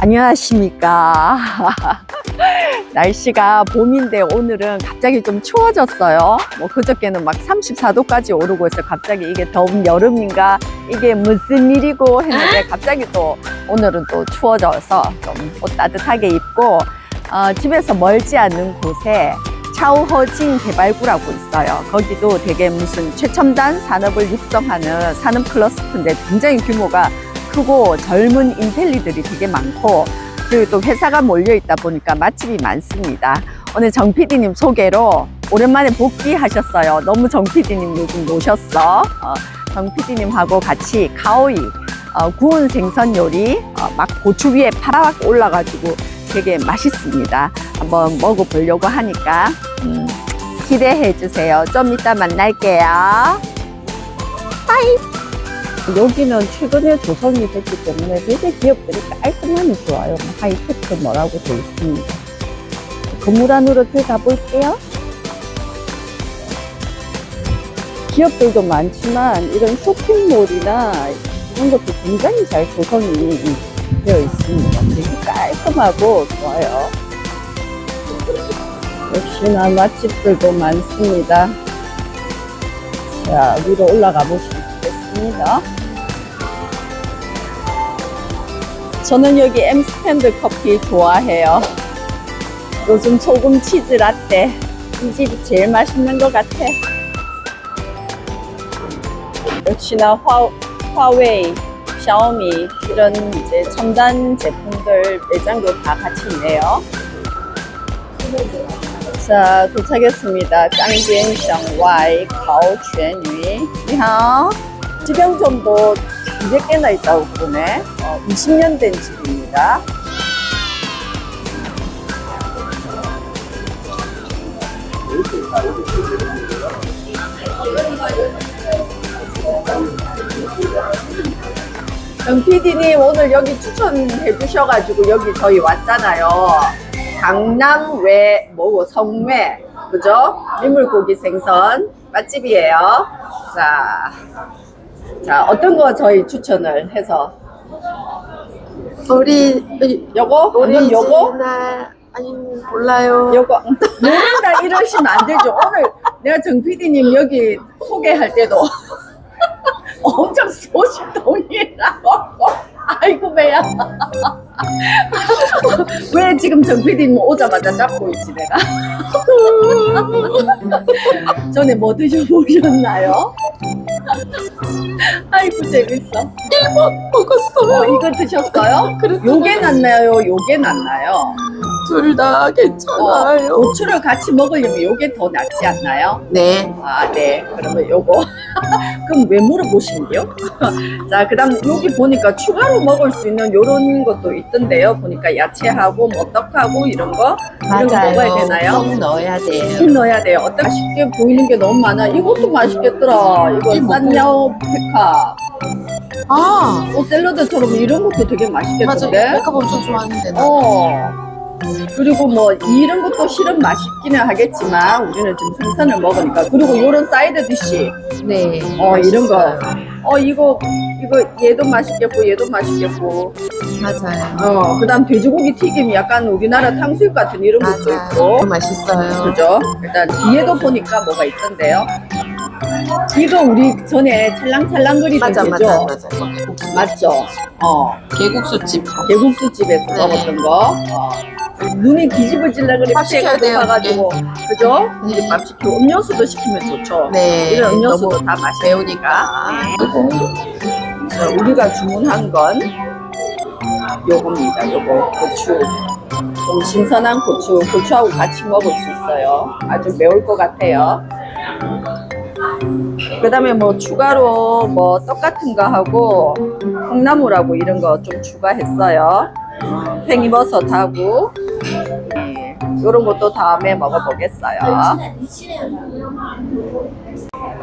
안녕하십니까. 날씨가 봄인데 오늘은 갑자기 좀 추워졌어요. 뭐 그저께는 막 34도까지 오르고 있어. 갑자기 이게 더운 여름인가? 이게 무슨 일이고 했는데 갑자기 또 오늘은 또 추워져서 좀 옷 따뜻하게 입고 어, 집에서 멀지 않는 곳에 차우허진 개발구라고 있어요. 거기도 되게 무슨 최첨단 산업을 육성하는 산업 클러스터인데 굉장히 규모가 크고 젊은 인텔리들이 되게 많고 그리고 또 회사가 몰려 있다 보니까 맛집이 많습니다. 오늘 정 PD님 소개로 오랜만에 복귀하셨어요. 너무 정 PD님 요즘 노셨어. 어, 정 PD님하고 같이 가오이 어, 구운 생선 요리 어, 막 고추 위에 파라박 올라가지고 되게 맛있습니다. 한번 먹어보려고 하니까 음, 기대해 주세요. 좀 이따 만날게요. 여기는 최근에 조성이 됐기 때문에 되게 기업들이 깔끔함이 좋아요. 뭐 하이테크 뭐라고 돼 있습니다. 건물 안으로 들어가 볼게요. 기업들도 많지만 이런 쇼핑몰이나 이런 것도 굉장히 잘 조성이 되어 있습니다. 되게 깔끔하고 좋아요. 역시나 맛집들도 많습니다. 자, 위로 올라가 보시겠습니다. 저는 여기 엠스탠드 커피 좋아해요. 요즘 소금 치즈 라떼. 이 집이 제일 맛있는 것 같아. 역시나 화, 화웨이, 샤오미 이런 이제 첨단 제품들 매장도 다 같이 있네요. 자, 도착했습니다. 깡비엔성 Y 가오추엔위. 니하오. 지병점도 이제 꽤나 있다고 그러네. 어, 20년 된 집입니다. 정 PD님 오늘 여기 추천해 주셔가지고 여기 저희 왔잖아요. 강남 외 뭐고 성외 그죠? 민물고기 생선 맛집이에요. 자, 자 어떤 거 저희 추천을 해서 우리 요거 아니면 요거 아니 몰라요. 요거 모른다 이러시면 안 되죠. 오늘 내가 정 PD님 여기 소개할 때도 엄청 소식동이라고. 아이고 배야. 왜 지금 정 PD님 오자마자 잡고 있지 내가? 전에 뭐 드셔보셨나요? 아이고 재밌어. 일본 먹었어요. 어, 이거 드셨어요? 요게 낫나요? 요게 낫나요? 둘다 어, 괜찮아요. 고추를 같이 먹으려면 요게 더 낫지 않나요? 네. 아, 네. 그러면 요거. 그럼 왜 물어보신대요? 자, 그 다음 여기 보니까 추가로 먹을 수 있는 요런 것도 있던데요. 보니까 야채하고 뭐 떡하고 이런 거. 이런 거 먹어야 되나요? 꼭 넣어야 돼요. 흰 넣어야 돼요. 어떤 맛있게 보이는 게 너무 많아. 이것도 맛있겠더라. 이거? 싼야오 페카. 아 어, 샐러드처럼 이런 것도 되게 맞아. 맛있겠던데? 메이크업 엄청 좋아하는데 나. 어. 그리고 뭐 이런 것도 실은 맛있기는 하겠지만 우리는 좀 생선을 먹으니까 그리고 요런 사이드 디시 네. 어 이런 거. 맛있어요. 어 이거 이거 얘도 맛있겠고 얘도 맛있겠고 맞아요. 어 그다음 돼지고기 튀김 약간 우리나라 탕수육 같은 이런 것도 맞아요. 있고 맛있어요. 그죠? 일단 뒤에도 보니까 뭐가 있던데요. 이거 우리 전에 찰랑찰랑거리던 맞아? 맞아 맞아. 이거 개국수. 맞죠? 어 개국수집. 개국수 집에서 네. 먹었던 거. 어. 눈이 뒤집어질라 그래 밥 시켜야 돼요, 가지고 그죠? 네. 밥 시키고 음료수도 시키면 좋죠. 네. 이런 음료수도 다. 매우니까. 자, 우리가 주문한 건 요겁니다. 요거 고추. 좀 신선한 고추, 고추하고 같이 먹을 수 있어요. 아주 매울 것 같아요. 그 다음에 뭐 추가로 뭐 떡 같은 거 하고 콩나물하고 이런 거 좀 추가했어요. 어, 팽이버섯하고 네, 이런 것도 다음에 먹어보겠어요.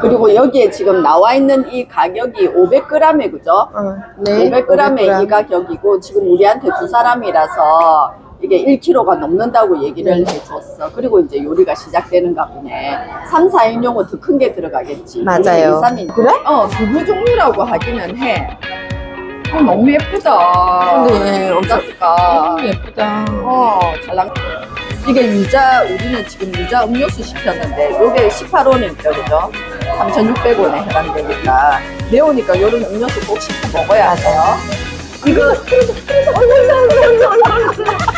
그리고 여기에 지금 나와 있는 이 가격이 500g에 그죠? 어, 네. 500g에 이 가격이고 지금 우리한테 두 사람이라서 이게 1kg가 넘는다고 얘기를 네. 해줬어. 그리고 이제 요리가 시작되는가 보네. 3, 4인용은 더 큰 게 들어가겠지. 맞아요. 2, 3인. 그래? 어, 두부 종류라고 하기는 해. 어, 너무 예쁘다. 근데 엄청 엄청가. 예쁘다. 어, 잘 나. 이게 유자, 우리는 지금 유자 음료수 시켰는데, 요게 18원입니다, 그죠? 3,600원에 해당되니까. 매우니까 요런 음료수 꼭 시켜 먹어야 돼요. 이거,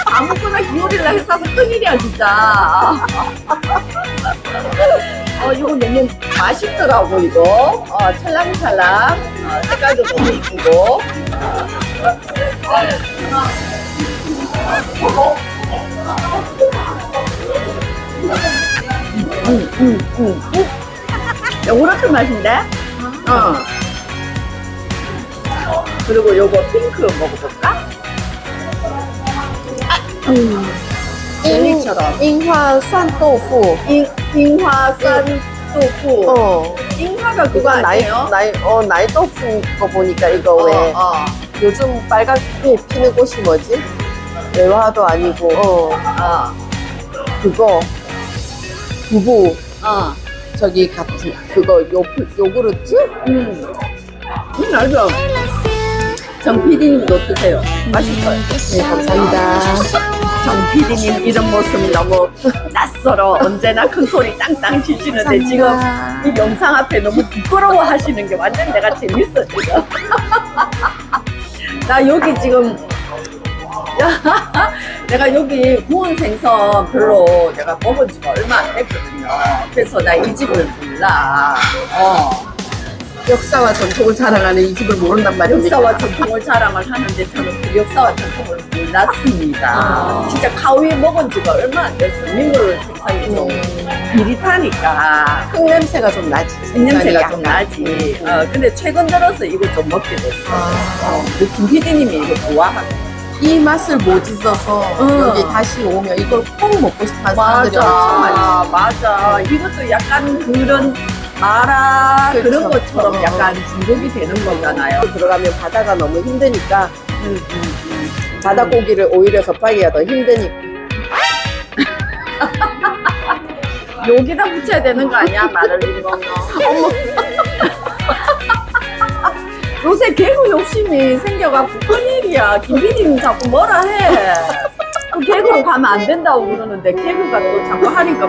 아무거나 기울이려 해서 큰일이야, 진짜. 어, 이거 너무 맛있더라고, 이거. 어, 찰랑찰랑. 어, 색깔도 너무 이쁘고. 응, 응, 응. 요거트 맛인데? 어. 그리고 요거 핑크 먹어볼까? 음. 젤리처럼. 樱花蒜豆腐. 잉, 잉화산豆腐. 어. 잉화가 그거 이거 나이, 아니에요? 나이, 어, 나이豆腐거 보니까 이거 어, 왜 어, 요즘 빨갛게 피는 꽃이 뭐지? 외화도 아니고, 어, 어, 그거. 두부. 어. 저기 같은, 그거 요, 요구르트? 음. 음, 알죠? 정 PD님도 드세요. 맛있어요. 네, 감사합니다. 정 PD님 이런 모습이 너무 낯설어. 언제나 큰 소리 땅땅 치시는데 지금 이 영상 앞에 너무 부끄러워 하시는 게 완전 내가 재밌어, 지금. 나 여기 지금, 내가 여기 구운 생선 별로 내가 먹은 지가 얼마 안 됐거든요. 그래서 나 이 집을 몰라. 어. 역사와 전통을 자랑하는 이 집을 모른단 말입니까? 역사와 전통을 자랑을 하는데 저는 그 역사와 전통을 몰랐습니다. 아. 진짜 가위 먹은 지가 얼마 안 됐어. 민물 생선이 좀 비릿하니까. 흙 냄새가 좀 나지. 생선이 좀. 나지. 어, 근데 최근 들어서 이거 좀 먹게 됐어. 아. 어, 김 PD님이 이거 좋아하고. 이 맛을 못 잊어서 응. 여기 다시 오면 이걸 꼭 먹고 싶어 하는 사람들이 엄청. 맞아, 맞아. 이것도 약간 그런 마라 그 그렇죠. 런 것처럼 어. 약간 중독이 되는 거잖아요. 들어가면 바다가 너무 힘드니까 음, 음, 음. 바다 고기를 오히려 접하기가 더 힘드니까 여기다 붙여야 되는 거 아니야? 말을 어머. 요새 개그 욕심이 생겨갖고 큰일이야. 김PD님 자꾸 뭐라 해. 그 개그로 가면 안 된다고 그러는데 개그가 또 자꾸 하니까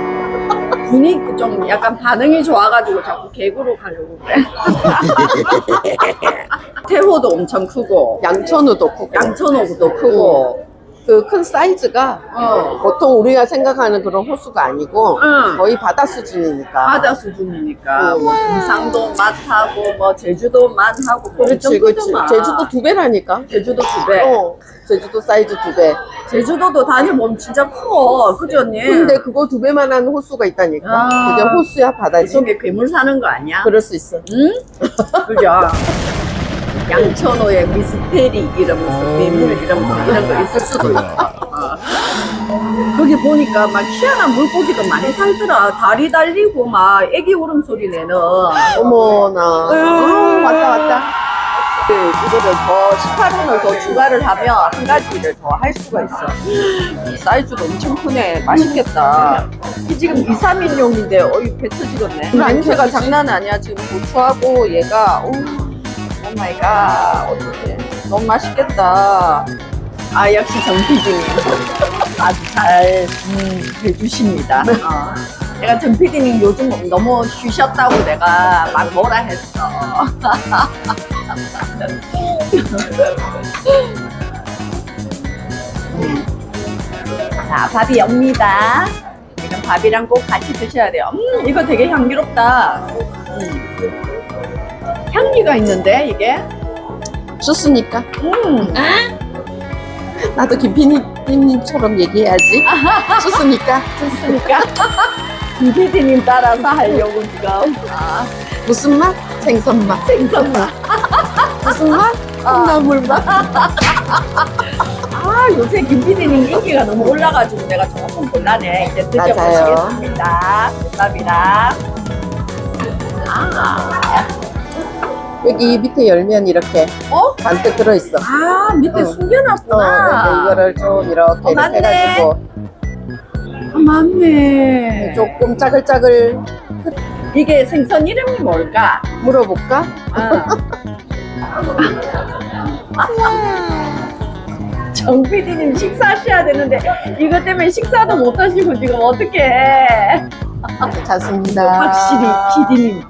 분위기 좀 약간 반응이 좋아가지고 자꾸 개그로 가려고 그래. 태호도 엄청 크고 양천우도 크고 양천호도 크고 그 큰 사이즈가 어. 보통 우리가 생각하는 그런 호수가 아니고 응. 거의 바다 수준이니까 바다 수준이니까 음. 뭐 등산도 맛하고 뭐 제주도 맛하고 뭐 그렇지 그렇지. 제주도 두 배라니까 제주도 두 배. 어 제주도 사이즈 두배 제주도도 다녀보면 진짜 커. 그죠, 언니? 근데 그거 두 배만 한 호수가 있다니까 아. 그게 호수야 그 바다지 속에 괴물 사는 거 아니야? 그럴 수 있어 응? 그죠? 양천호에 미스테리 이러면서 괴물 이러면서 이런 거 있을 수도 있고. 어. 거기 보니까 막 희한한 물고기도 많이 살더라. 다리 달리고 막 애기 울음소리 내는. 어머나 음. 아, 왔다 왔다 그, 이거를 더 18원을 더 추가를 하면 한 가지를 더 할 수가 있어. 이 사이즈도 엄청 크네. 맛있겠다. 이 지금 2, 3인용인데 어이 배 터지겠네. 냄새가 터지지. 장난 아니야. 지금 고추하고 얘가 오, 오 마이 갓. 어떡해. 너무 맛있겠다. 아 역시 정PD님 아주 잘 음, 해주십니다. 어. 내가 정PD님 요즘 너무 쉬셨다고 내가 막 뭐라 했어. 자, 밥이. 지금 밥이랑 꼭 같이 드셔야 돼요. 음, 이거 되게 향기롭다. 음. 향기가 있는데, 이게? 좋으니까 음. 나도 김피디님처럼 얘기해야지 좋으니까 좋습니까? 비비디님 따라서 하려고 지금. 아, 무슨 맛? 생선 맛 생선 맛. 무슨 맛? 콩나물 맛 아, 요새 김PD님 인기가 너무 올라가지고 내가 조금 곤란해. 이제 드셔보시겠습니다. 밥이랑. 아, 여기 밑에 열면 이렇게 어? 잔뜩 들어있어 아, 밑에 어. 숨겨놨구나. 어, 근데 이거를 좀 이렇게, 어, 이렇게. 해가지고 아, 맞네. 조금 짜글짜글 이게 생선 이름이 뭘까? 물어볼까? 아. 정 PD님 식사하셔야 되는데 이것 때문에 식사도 못 하시고 지금 어떡해. 괜찮습니다. 확실히 PD님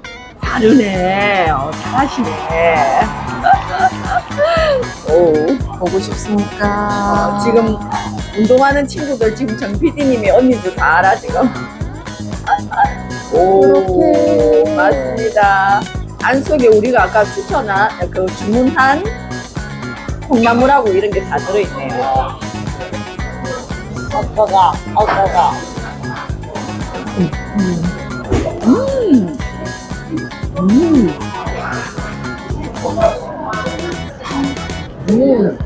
다르네. 어, 잘하시네. 오, 보고 싶습니까? 어, 지금 운동하는 친구들 지금 정 PD님이 언니도 다 알아 지금. 오, 그렇게. 맞습니다. 안 속에 우리가 아까 추천한 그 주문한 콩나물하고 이런 게 다 들어있네요. 어떠가, 어떠가. 음, 음, 음. 음.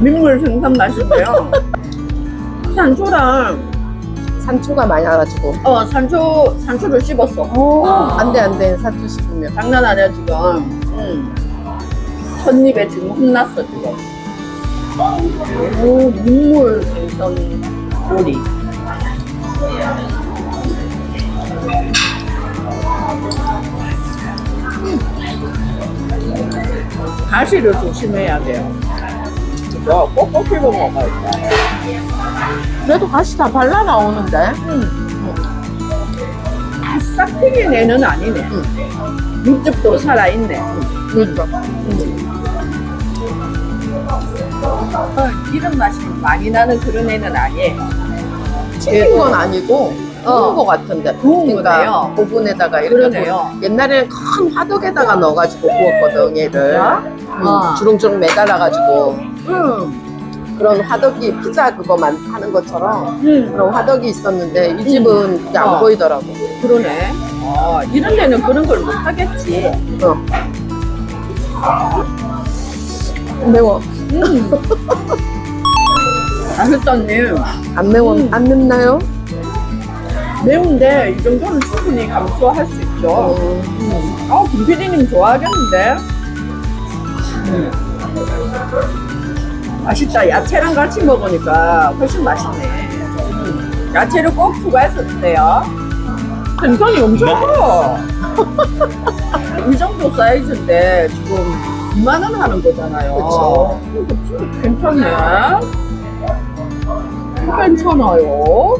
민물 생선 맛인데요. 산초랑 산초가 많아가지고. 어 산초 산초를 씹었어. 안 돼, 안 돼. 산초 씹으면. 장난 아니야 지금. 응. 첫입에 지금 혼났어 지금. 오 민물 생선 요리. 가시를 조심해야 돼요. 그죠? 꼭꼭 씹어 먹어야 돼. 그래도 가시 다 발라 나오는데. 싹 튀긴 애는 아니네. 육즙도 살아있네. 그렇죠. 어, 기름 맛이 많이 나는 그런 애는 아니에요. 튀긴 건 아니고 어. 구운 거 같은데. 구운 그러니까 거네요. 오븐에다가 이렇게 그러네요. 구워- 옛날에는 큰 화덕에다가 넣어가지고 구웠거든 얘를. 음, 어. 주렁주렁 매달아가지고 응. 그런 화덕이 피자 그거만 하는 것처럼 응. 그런 화덕이 있었는데 이 집은 그게 안 어. 보이더라고. 그러네. 어, 이런 데는 그런 걸 못 하겠지. 어. 매워. 음. 맛있다님. 안 매워? 음. 안 맵나요? 매운데 이 정도는 충분히 감수할 수 있죠. 어. 음. 어, 김 PD님 좋아하겠는데? 음. 맛있다. 야채랑 같이 먹으니까 훨씬 맛있네. 음. 야채를 꼭 추가해서 드세요. 생선이 엄청 커. 이 정도 사이즈인데 지금 2만 원 하는 거잖아요. 그쵸. 진짜 괜찮네. 괜찮아요.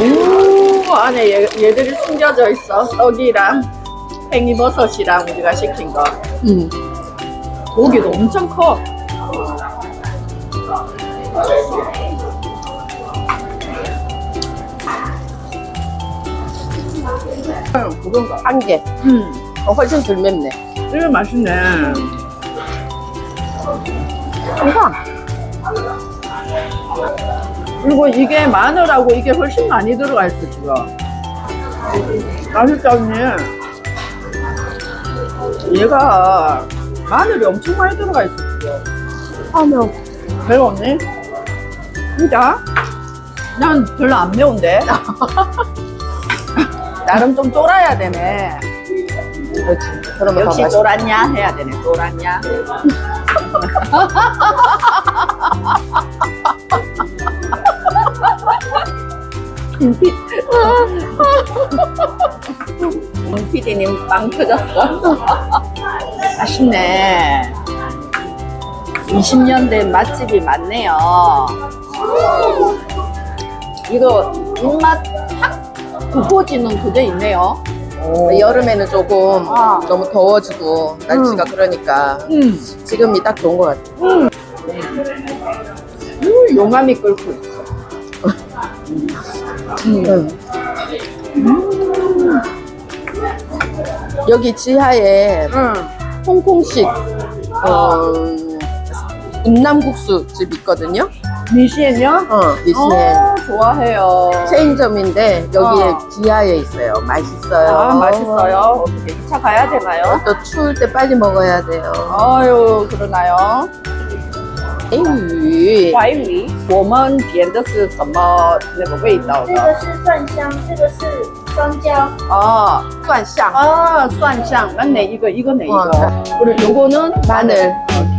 우 안에 얘, 얘들이 숨겨져 있어 떡이랑 팽이버섯이랑 우리가 시킨 거 음. 고기도 엄청 커 음, 그런 거. 한 개. 음, 어, 훨씬 덜 맵네. 이거 맛있네. 항상 그리고 이게 마늘하고 이게 훨씬 많이 들어가 있어 지금. 맛있다 언니. 얘가 마늘이 엄청 많이 들어가 있어 지금. 하면 매워 언니? 진짜? 난 별로 안 매운데. 나름 좀 쫄아야 되네. 그렇지. 그러면 더 역시 맛있어. 쫄았냐 해야 되네. 쫄았냐. PD님 빵 터졌어. 맛있네. 20년 된 맛집이 많네요. 이거 입맛 확 굽어지는 그게 있네요. 여름에는 조금 아. 너무 더워지고 날씨가 그러니까 음. 지금이 딱 좋은 것 같아. 음, 용암이 끓고 있어. 음. 음. 여기 지하에 응. 홍콩식 어, 인남국수 집 있거든요. 미시엔요? 어, 미시엔 어, 좋아해요. 체인점인데 여기 어. 지하에 있어요. 맛있어요. 아, 맛있어요. 어떻게 2차 가야 되나요? 또 추울 때 빨리 먹어야 돼요. 아유, 그러나요? 에이, 怀疑我们点的是什么那个味道的？这个是蒜香，这个是双椒。啊 蒜香 아, 蒜香. 맞네. 이거 이거 네 이거. 어. 그리고 요거는 마늘. 어,